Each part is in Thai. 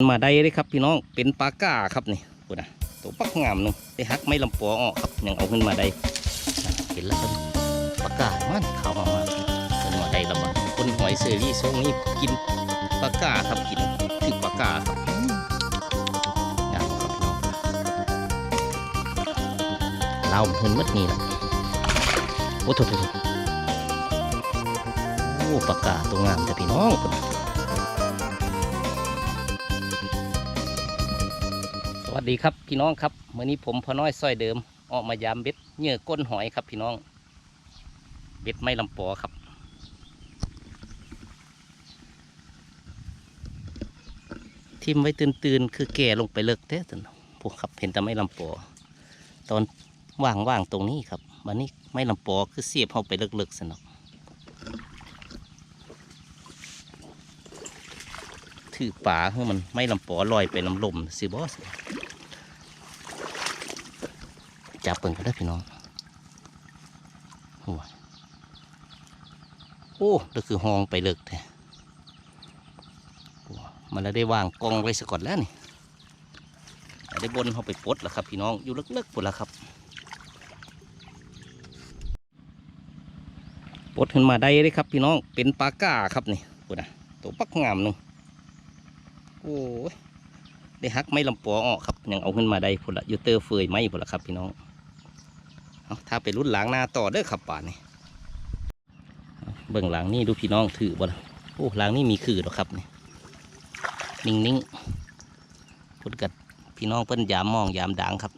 มาได้เลยครับพี่น้องเป็นปลาก้าครับนี่พูนะตัวปักงามนึงได้หักไม่ลำปอออกครับยังเอาขึ้นมาได้เห็นแล้วปลาก้ามันเข้ามามาขึ้นมาได้แล้วบ่คนหอยเซอรี่ทรงนี้กินปลาก้าครับกินถึงปลาก้าครับงามครับน้องเราเห็นมัดนี่แหละโอ้โถโถโถโอ้ปลาก้าตัวงามแต่พี่น้องพุ่น วัสดีครับพี่น้องครับเมื่อนี้ผมพอน้อยส้อยเดิม ออกมายามเบ็ดเหยื่อก้นหอยครับพี่น้อง เบ็ดไม่ลำปอครับ ทิมไว้ตื่นๆคือแก่ลงไปเลิกเด้อท่านพวกครับเห็นแต่ไม่ลำปอ ตอนว่างๆตรงนี้ครับวันนี้ไม่ลำปอคือเสียบเข้าไปเลิกๆสนอกถือป่าให้มันไม่ลำปอลอยไปลำลมสิบอส จับเปิ่งก็ได้พี่น้องหัวโอ้ก็คือห้องไปเลิกแท้มันได้วางกองไว้สก่อนแล้วนี่ได้บนเขาไปปลดแล้วครับ พี่น้องอยู่เลิกๆปุ่นแล้วครับปลดขึ้นมาได้เลยครับ พี่น้องเป็นปลาก้าครับนี่ปุ่นนะตัวปักงามหนึ่งโอ้ยได้หักไม่ลำปอออกครับยังเอาขึ้นมาได้พุ่นละอยูเตอร์เฟยไมพุ่นละครับพี่น้อง เอาถ้าไปรุ่นหลังหน้าต่อเด้อขับป่านนี่เอาเบิ่งหลังนี่ดูพี่น้องถือบ่ล่ะโอ้หลังนี่มีคือหรอครับนี่นิ่งนิ่งๆพุดกัดพี่น้องเพิ่นยามมองยามดังครับ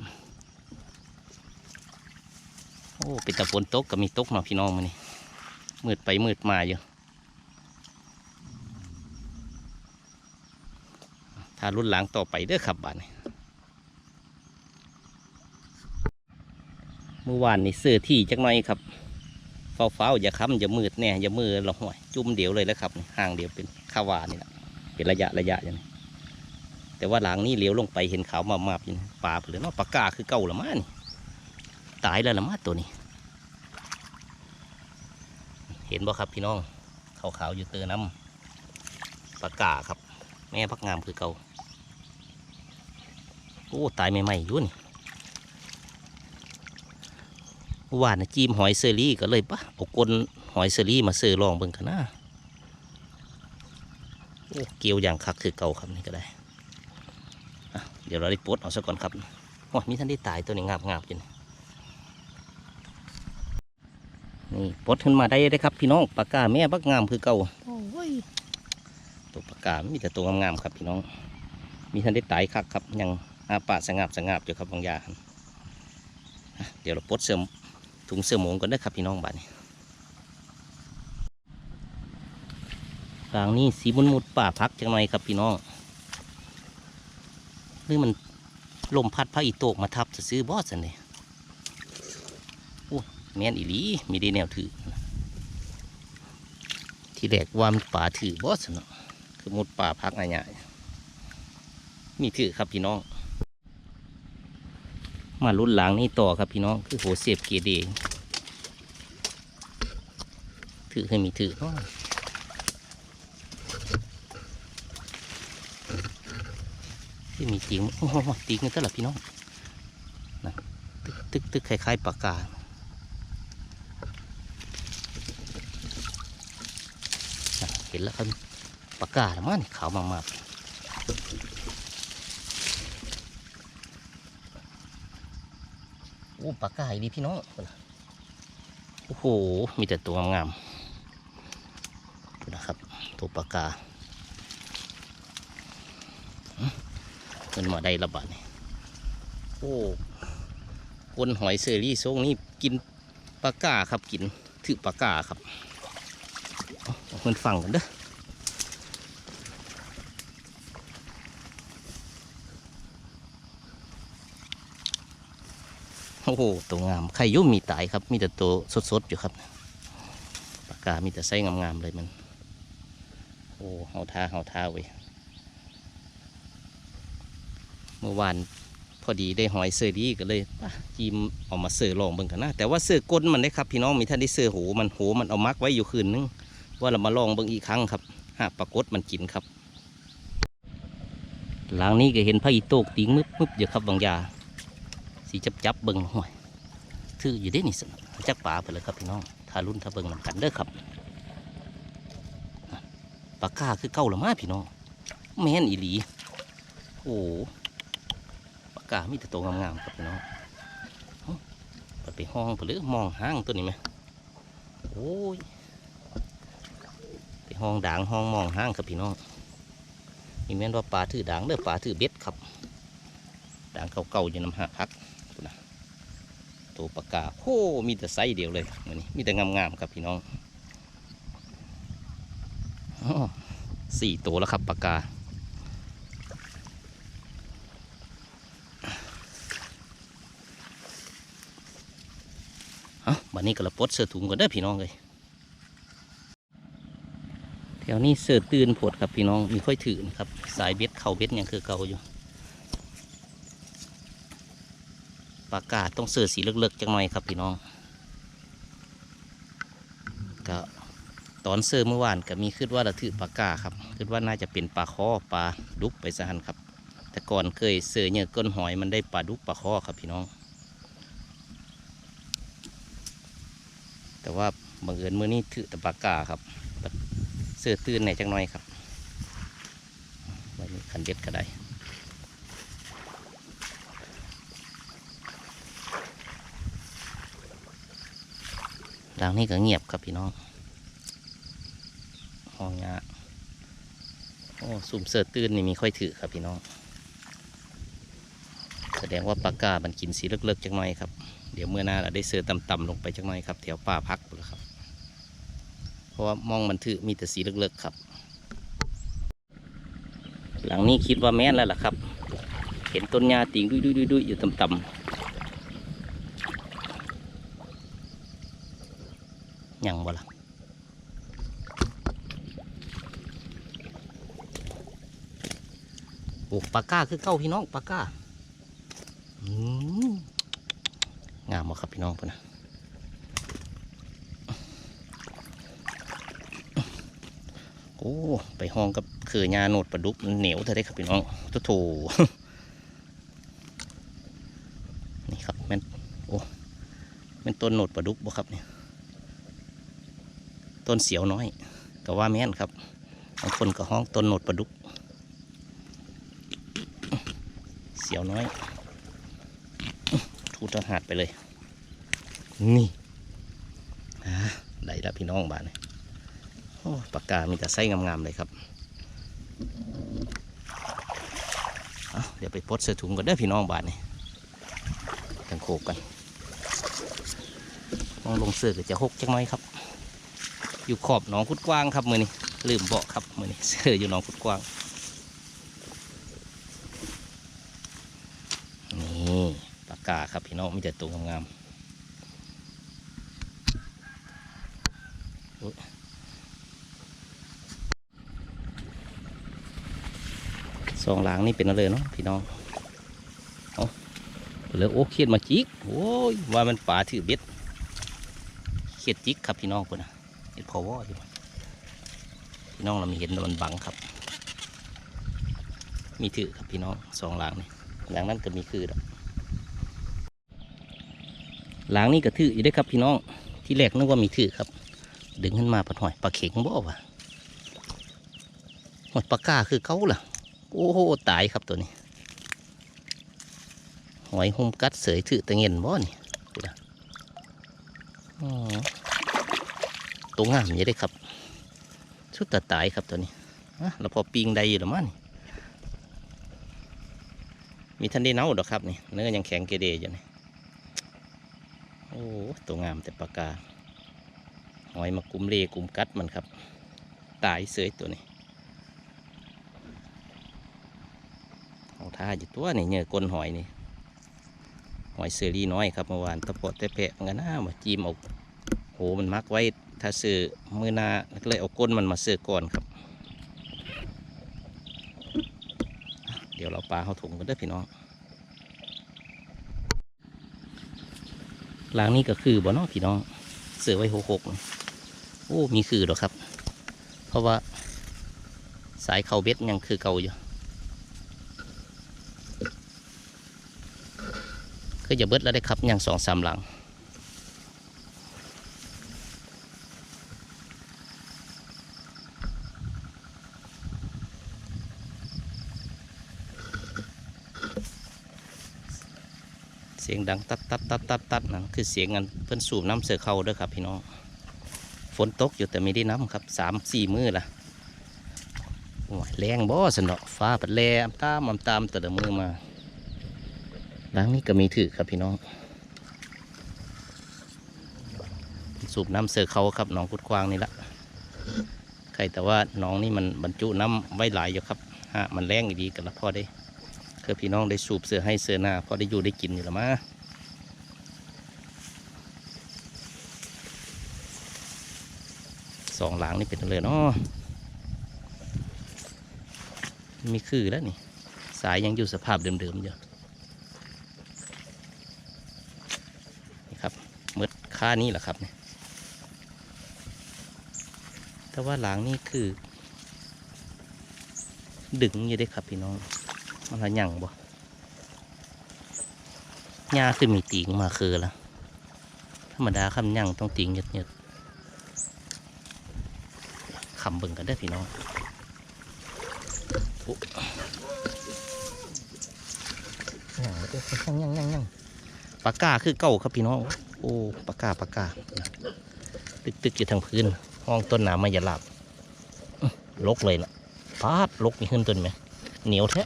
โอ้เป็นตะปนตกก็มีตกเนาะพี่น้องมานี่มืดไปมืดมาอยู่ถ้ารุ่นหลังต่อไปเด้อขับบ้านนี่ มื่อวานนี่ซื้อที่จักหน่อยครับเฝ้าๆอย่าค้ำอย่ามืดแน่อย่ามือเราห่วยจุ่มเดียวเลยแล้วครับห่างเดียวเป็นข้าวานี่แหละเป็นระยะระยะอย่างนี้แต่ว่าหลังนี้เลี้ยวลงไปเห็นขาวมามาบๆอยู่นี่ปลาเปลือเนาะปลากาคือเก่าละมานี่ตายแล้วละมาตัวนี้ เห็นบ่ครับพี่น้องขาวๆอยู่เตือน้ำปลากาครับ แม่พักงามคือเก่าโอ้ตายใหม่ๆอยู่นี่ เมื่อวานนะจีมหอยเซอรี่ก็เลยปะเอากลนหอยเซอรี่มาเสือลองเบิ่งกันนะโอ้เกี่ยวอย่างคักคือเก่าครับนี่ก็ได้อะเดี๋ยวเราได้ปลดเอาซะก่อนครับโอ้ยมีท่านได้ตายตัวนี้งาบงาบๆอยู่นี่นี่ปลดขึ้นมาได้เลยครับ พี่น้องปากกาแม่บักงามคือเก่าโอ้ยตัวปากกามีแต่ตัวงามๆครับพี่น้อง มีท่านได้ตายคักครับยังอาปากสงาบสงาบอยู่ครับบางอย่างอะเดี๋ยวเราปลดเสริม ถุงเสื้อหมงก่อนเด้ครับพี่น้องบ้านนี้กลางนี้สีมุนมุดป่าพักจังหน่อยครับพี่น้องหรือมันลมพัดพระอีโตกมาทับจะซื้อบอสเนี่ยโอ้แม่นอีหลีมีได้แนวถือ ที่แรกว่ามป่าถือบอสันเนาะคือมุดป่าพักอะไรเนี่ยมีถือครับพี่น้อง มารุ่นหลังนี่ต่อครับพี่น้องคือโหเสียบเกียร์เดงถือให้มีถือที่มีจริงโอ้โหตีกันตลอดพี่น้องนะตึกตึกตึกคล้ายๆปากกาเห็นแล้วครับปากกาแล้วมันขาวมากๆ อ้ปลากายดีพี่น้องโอ้โหมีแต่ตัวงามๆนะครับ ตัวปลากาอื้อมันมาได้ระบาดนี่โอ้คนหอยเซอรี่ทรงนี้กินปลากาครับกินถือปลากาครับเอาเอามันฟังกันเด้อ อ้โหตัวงามไข่ยุ่มมีตายครับ มีแต่ตัวสดๆอยู่ครับปากกามีแต่ไส้งามๆเลยมัน โอ้เฮาท่าเฮาท่าเว้ยเมื่อวานพอดีได้หอยเสือดีก็เลยปะจีมเอามาเสือลองเบิ่งกันนะ แต่ว่าเสือก้นมันได้ครับ พี่น้องมีท่านได้เสือหูมันหูมันเอามักไว้อยู่คืนนึง ว่าเรามาลองเบิ่งอีกครั้งครับหากปรากฏมันกินครับ หลังนี้ก็เห็นพระอีโตกติงมึบมึบอยู่ครับบางยา สีจับจับๆเบิ่งห่วยถืออยู่ได้นี่สนจักป่าไปเลยครับพี่น้องทารุ่นทาเบิ่งนำกันเด้อครับปากกาคือเก่าละมาพี่น้องแม่นอีหลีโอ้ปากกามีแต่ตัวงามๆครับพี่น้องไปห้องไปเลยมองห้างตัวนี้ไหมโอ้ยไปห้องด่างห้องมองห้างครับพี่น้องนี่แม่นว่าปลาถือด่างเด้อปลาถือเบ็ดครับด่างเก่าๆอยู่น้ำหักฮัก ตัวปากกาโอ้มีแต่ไซส์เดียวเลยมื้อนี้มีแต่งามๆครับพี่น้องอสี่ตัวแล้วครับปากกาเอ้าบัดนี้ก็ละปดเสื้อถุงก่อนเด้อพี่น้องเลยแถวนี้เสือตื่นผดครับพี่น้องมีค่อยถือนะครับ สายเบ็ดเข่าเบ็ดยังคือเก่าอยู่ ปากกาต้องเสือสีเลือกๆจังหน่อยครับพี่น้องก็ตอนเสือเมื่อวานก็มีคิดว่าราถือปากกาครับคิดว่าน่าจะเป็นปลาคอปลาดุกไปซะหันครับ แต่ก่อนเคยเสือเนี่ยก้นหอยมันได้ปลาดุกปลาคอครับพี่น้อง แต่ว่าบังเอิญมื้อนี้ถือแต่ปากกาครับเสื้อตื่นไหนอยจังหน่อยครับไม่มีคันเด็ดก็ได้ หลังนี้ก็เงียบครับพี่น้องห้องยาโอ้สุ่มเสือตื่นนี่มีค่อยถือครับพี่น้อง แสดงว่าปากกามันกินสีเลิกๆจังหน่อยครับ เดี๋ยวเมื่อหน้าเราได้เสือต่ำๆลงไปจังหน่อยครับแถวป่าพักพุ่นล่ะครับ เพราะว่ามองมันถือมีแต่สีเลิกๆครับ หลังนี้คิดว่าแม่นแล้วล่ะครับ เห็นต้นหญ้าติงดุยดุดุดุยอยู่ต่ำๆ ยังบ่ล่ะโอ้ปากกาคือเก้าพี่น้องปากกาืงามบ่ครับพี่น้องพุ่นนะโอ้ ไปห้องกับคือยาโนดปลาดุกเหนียวเธอได้ครับพี่น้องโอ้โถนี่ครับแม่นโอ้แม่นต้นโนดปลาดุกบ่ครับเนี่ย ต้นเสียวน้อยก็ว่าแม่นครับบางคนก็ห้องต้นโนดปลาดุก เสียวน้อยทูตหาดไปเลย นี่อ่าได้แล้วพี่น้องบ้านนี่โอ้ปากกามีแต่ไส้งามๆเลยครับเอาเดี๋ยวไปปลดเสื้อถุงก่อนเด้อพี่น้องบาทนี่กันโขกกันมองลงเสื้อก็จะหกจังไหมครับ อยู่ขอบหนองคุดกว้างครับมือนี้ลืมเบอกครับมือนี้เสืออยู่หนองคุดกว้างนี่ปากกาครับพี่น้องมีแต่ตัวงามๆสองหลังนี่เป็นอะไรเนาะพี่น้องเอาเหลือโอ้เขียดมาจิกโอ้ยว่ามันป่าถือเบ็ดเขียดจิกครับพี่น้องคนนะ เห็ดพอวออยู่พี่น้องเรามีเห็นมันบังครับ มีถือครับพี่น้องสองหลังนี่หลังนั้นก็มีคือดอกหลังนี้ก็ถืออยู่ได้ครับพี่น้องที่แรกนึกว่ามีถือครับ ดึงขึ้นมาปัดหอยปลาเข็งบ่วะหอยปลาก้าคือเขาล่ะ โอ้โหตายครับตัวนี้หอยหุ้มกัดเสยถือตะเงินบ่นี่ดูนะอ๋อ ตัวงามอย่างนี้ได้ครับชุดตาตายครับตัวนี้แล้วพอปิงได้อยู่หรือมั้งมีท่านได้เน่าดอครับนี่เนื้อยังแข็งเกเรอยู่นี่โอ้ตัวงามแต่ปากกาหอยมากุมเลกุมกัดมันครับ ตายเสยตัวนี้เอาท่าอยู่ตัวนี่เนี่ยก้นหอยนี่หอยเซรีน้อยครับเมื่อวานตะโพดตะแปะมันก็น่ามาจีมเอาโหมันมักไว้ ถ้าซื้อมือนาเลยเอาก้นมันมาซื้อก่อนครับ เดี๋ยวเราปลาเข้าถุงกันเด้อพี่น้องหลังนี้ก็คือบ่อนอพี่น้องเสือไว้หกหกโอ้ มีคือหรอครับ เพราะว่าสายเข่าเบ็ดยังคือเก่าอยู่ก็จะเบิดแล้วได้ครับยังสองสามหลัง สียงดังตัดตัดตัดตัดตัดนั่นคือเสียงเงินเพิ่นสูบน้ำเสือเข้าด้อครับพี่น้องฝนตกอยู่แต่ไม่ได้น้ำครับสามสี่มือละโอ้ยแรงบ่สนอฟ้าปัดแลอำตามอำตามแต่ละมือมาหลังนี้ก็มีถือครับพี่น้อง สูบน้ำเสือเขาครับหน้องกุดกวางนี่ละใครแต่ว่าน้องนี่มันบรรจุน้ำไว้หลายอยู่ครับฮะมันแรงดีกันละพอได้ือพี่น้องได้สูบเสือให้เสือหน้าพอได้อยู่ได้กินอยู่ละมาสองหลังนี่เป็นอะไรเนาะมีคือแล้วนี่ สายยังอยู่สภาพเดิมๆอยู่นี่ครับเมื่อค่านี้แหละครับเนี่ยแต่ว่าหลังนี่คือ ดึงอยู่ได้ครับพี่น้อง มันละหยังบ่หญ้าคือมีตีงมาคือละธรรมดาคำหยังต้องตีงเงียดๆคำเบิ่งกันได้พี่น้องอ้หยังเด้อหยังหยังยังปากกาคือเก่าครับพี่น้อง โอ้ปากกาปากกาตึกตึกๆอยู่ทางพื้น ห้องต้นหนามมาอย่าหลับลกเลยล่ะพาดลกนี่ขึ้นต้นไหมเหนียวแท้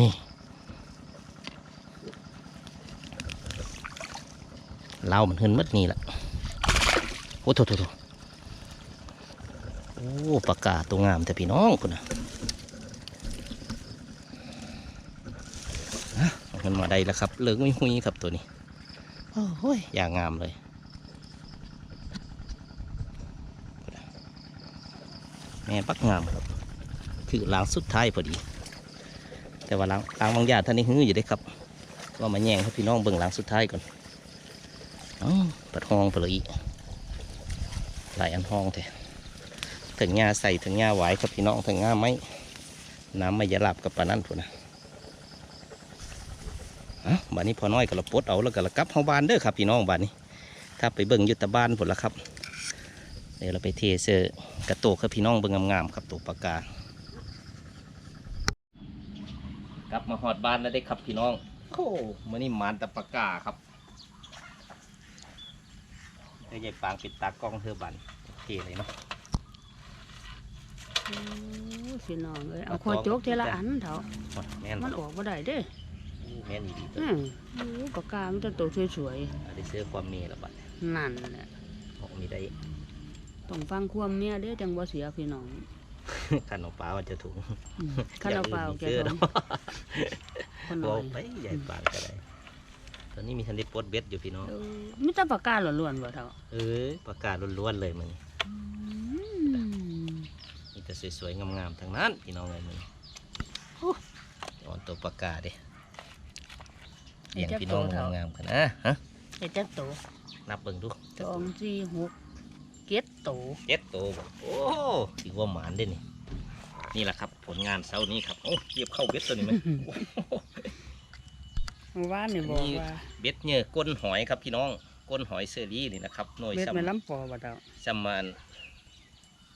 นี่เล่ามันขึ้นมัดนี่แหละโอ้โถโถโถโอ้ปากกาตัวงามแต่พี่น้องคุณนะฮะมันมาได้แล้วครับ เลืองไม่หุยครับตัวนี้ โอ้โหยอย่างงามเลยแม่ปักงามครับ คือหลังสุดท้ายพอดี แต่ว่าหลังหลังบางอย่างท่านนี้ฮืออยู่ได้ครับ ก็มาแย่งให้พี่น้องเบิ่งหลังสุดท้ายก่อนอ๋อปัดห้องไปเลยอีหลายอันห้องแท้ถึงหญ้าใส่ถึงหญ้าไหวครับพี่น้องถึงหญ้าไม้น้ำไม่ยาหลับกับปานั่นพุ่นะอะบ้านนี้พอน้อยก็ละปดเอาแล้วก็ละกลับเฮาบ้านเด้อครับพี่น้องบ้านนี้ ถ้าไปเบิ่งยุตบ้านพุ่นละครับ เดี๋ยวเราไปเทเซอร์กระโตกครับพี่น้องเบิ่งงามๆครับตัวปากกา กลับมาหอดบ้านแล้วได้ครับพี่น้องโอ้มื่อนี้หมานแตะปากกาครับไอ้ยายปางปิดตากล้องเธอบันโอเคเลยเนาะโอ้พี่น้องเอ้ยเอาคอโจกเทละอันเถอะแม่นมันออกบ่ได้เด้แม่นดีตัวอืมโอ้ปากกามันจะโตสวยอันนี้เสื้อความเมียละบัดๆนั่นแหละโอ้มีได้ต้องฟังความเมียเด้จังบ่เสียพี่น้อง ขนมปลาว่าจะถุงอืมข้าราเปล่าแกเสื้อขอเนาะงคนน้บออกยไปยายปางก็ได้ตอนนี้มีทันได้ปลดเบ็ดอยู่พี่น้องเออมีแต่ปากกาล้วนๆบ่เท่าเอ้ยปากกาล้วนๆเลยมันอืมมีแต่สวยๆงามๆทั้งนั้นพี่น้องเลยมันอ่อนตัวปากกาเด้เลี้ยงพี่น้องงามๆกันนะฮะไอ้จักโตนับเบิ่งดูสองสี่หกเจ็ดโตเจ็ดตัวบ่โอ้ถือว่าหมานเด้นี่ นี่แหละครับ ผลงานเช้านี้ครับโอ้เกียบเข้าเบ็ดตัวนี้ไหมเมื่อวานนี่บอกว่าเบ็ดเนี่ยก้นหอยครับพี่น้องก้นหอยเซอรี่นี่นะครับหน่วยเบ็ดซัมไม่ล้ำปอบ่เท่าซัมมาน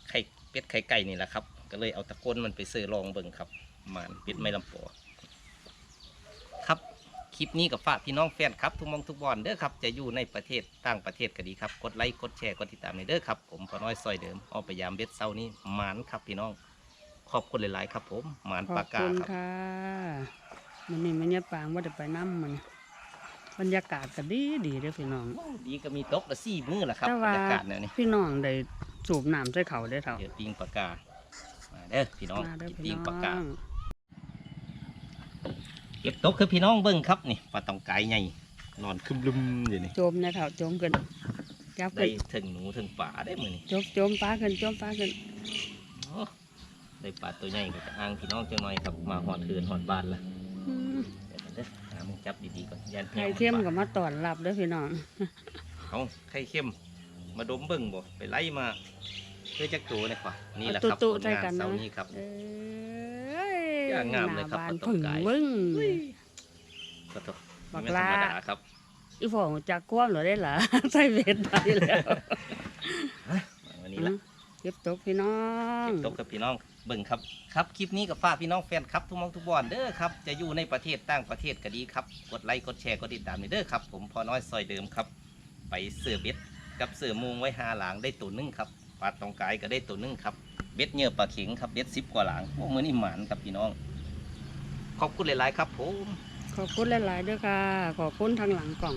ไข่เป็ดไข่ไก่นี่แหละครับ ก็เลยเอาตะก้นมันไปเสือลองเบิ่งครับหมานเป็ดไม่ลำปอครับคลิปนี้กับฝากพี่น้องแฟนครับ ทุกหมองทุกบอลเด้อครับ จะอยู่ในประเทศต่างประเทศก็ดีครับ กดไลค์กดแชร์กดติดตามในเด้อครับ ผมพอน้อยซอยเดิมออกไปยามเบ็ดเช้านี้หมานครับพี่น้อง ขอบคุณหลาย ๆ ครับ ผมหมานขอปาบกกาคุณครับ ค่ะมันนี่มันยาปางว่าจะไปน้ำมันบรรยากาศก็ดีดีเด้อพี่น้อง ดีก็มีตกละสี่มือละครับแต่บรว่า รยากาศแนวนี้พี่น้องได้สูบน้ำใส่เขาได้อเท่าเดี๋ยวปิ้งปากกามาเด้อพี่น้องมาเด้อกินพี่ปิ้งน้ปากกาองเก็บตกคือพี่น้องเบิ้งครับนี่ปลาตองไก่ใหญ่นอนคึมลุมอยู่นี่โจมนะเท่าโจมขึ้นจับได้ขึ้นถึงหนูถึงป่าได้มือนี่โจมโจมปลาขึ้นโจมปลาขึ้นโอ้ ได้ปลาตัวใหญ่ก็จะอ้างพี่น้องจังหน่อยครับมาหอดเคืนหอดบ้านละอืมเดี๋ยวกันเด้อหามึงจับดีๆก่อนยันไข่เค็มกับมาตอนรับเด้อพี่น้องเอาไข่เค็มมาดมเบิ้งบ่ไปไล่มาเพื่อจักตัวเนี่ยค่ะนี่แหละตุครับตุผลใส่งานกันเสานะร์นี้ครับเอ้ยอย่างงามเลยครับหน้ปลาตองผึ่งไก่เบิ้งก็ตัวบักไม่ธรลารมดาครับอีพ่อหูจักความเหรอได้ล่ะใส่เบ็ดได้แล้ววันนี้ละ เก็บตกพี่น้องเก็บตกกับพี่น้องเบิ่งครับ ครับคลิปนี้กับฝากพี่น้องแฟนครับทุกหมองทุกบอนเด้อครับจะอยู่ในประเทศต่างประเทศก็ดีครับกดไลค์กดแชร์กดติดตามนี่เด้อครับผมพอน้อยซอยเดิมครับ ไปเสือเบ็ดกับเสือมุงไว้หาหลางได้ตัวหนึงครับปลาตองกายก็ได้ตัวหนึงครับเบ็ดเหยื่อปลาเข็งครับเบ็ดสิบกว่าหลางโอ้มือนี่หมานครับพี่น้อง ขอบคุณหลาย ๆ ครับผมขอบคุณหลาย ๆ ด้วยค่ะ ขอบคุณทางหลังกล่อง